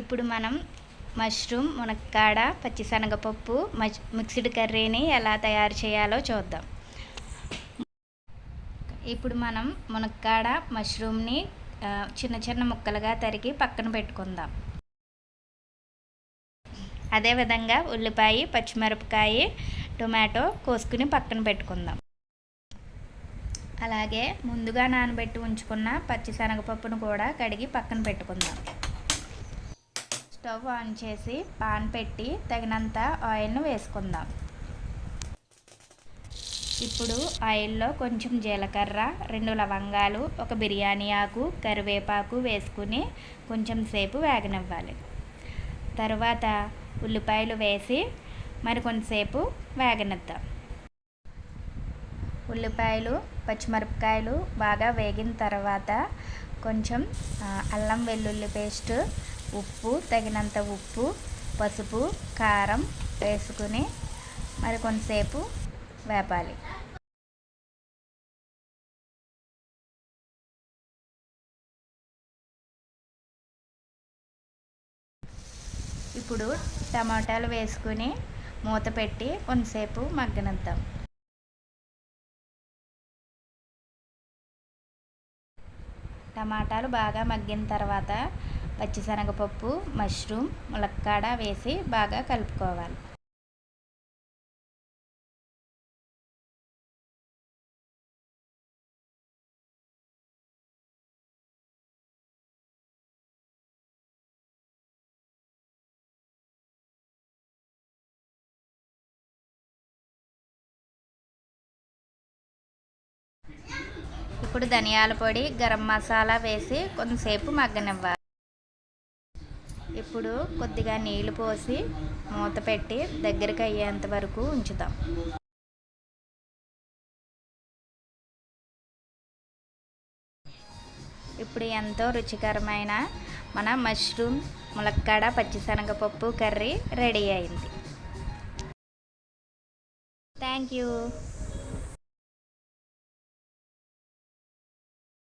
ఇప్పుడు మనం మష్రూమ్ మునక్కాడ పచ్చిశనగపప్పు మచ్ మిక్స్డ్ కర్రీని ఎలా తయారు చేయాలో చూద్దాం. ఇప్పుడు మనం మునక్కాడ మష్రూమ్ని చిన్న చిన్న ముక్కలుగా తరిగి పక్కన పెట్టుకుందాం. అదేవిధంగా ఉల్లిపాయ పచ్చిమిరపకాయ టొమాటో కోసుకుని పక్కన పెట్టుకుందాం. అలాగే ముందుగా నానబెట్టి ఉంచుకున్న పచ్చిశనగపప్పును కూడా కడిగి పక్కన పెట్టుకుందాం. స్టవ్ ఆన్ చేసి పాన్ పెట్టి తగినంత ఆయిల్ను వేసుకుందాం. ఇప్పుడు ఆయిల్లో కొంచెం జీలకర్ర రెండు లవంగాలు ఒక బిర్యానీ ఆకు కరివేపాకు వేసుకుని కొంచెం సేపు వేగనివ్వాలి. తర్వాత ఉల్లిపాయలు వేసి మరి కొంతసేపు వేగనిద్దాం. ఉల్లిపాయలు పచ్చిమిరపకాయలు బాగా వేగిన తర్వాత కొంచెం అల్లం వెల్లుల్లి పేస్ట్ ఉప్పు తగినంత ఉప్పు పసుపు కారం వేసుకుని మరి కొంతసేపు వేపాలి. ఇప్పుడు టమాటాలు వేసుకుని మూత పెట్టి కొంతసేపు మగ్గనిద్దాం. టమాటాలు బాగా మగ్గిన తర్వాత పచ్చిశనగపప్పు మష్రూమ్ ములక్కాడ వేసి బాగా కలుపుకోవాలి. ఇప్పుడు ధనియాల పొడి గరం మసాలా వేసి కొంతసేపు మగ్గనివ్వాలి. ఇప్పుడు కొద్దిగా నీళ్ళు పోసి మూత పెట్టి దగ్గరికి అయ్యేంత వరకు ఉంచుతాం ఇప్పుడు ఎంతో రుచికరమైన మన మష్రూమ్ ములక్కాడ పచ్చిశనగపప్పు కర్రీ రెడీ అయింది. Thank you.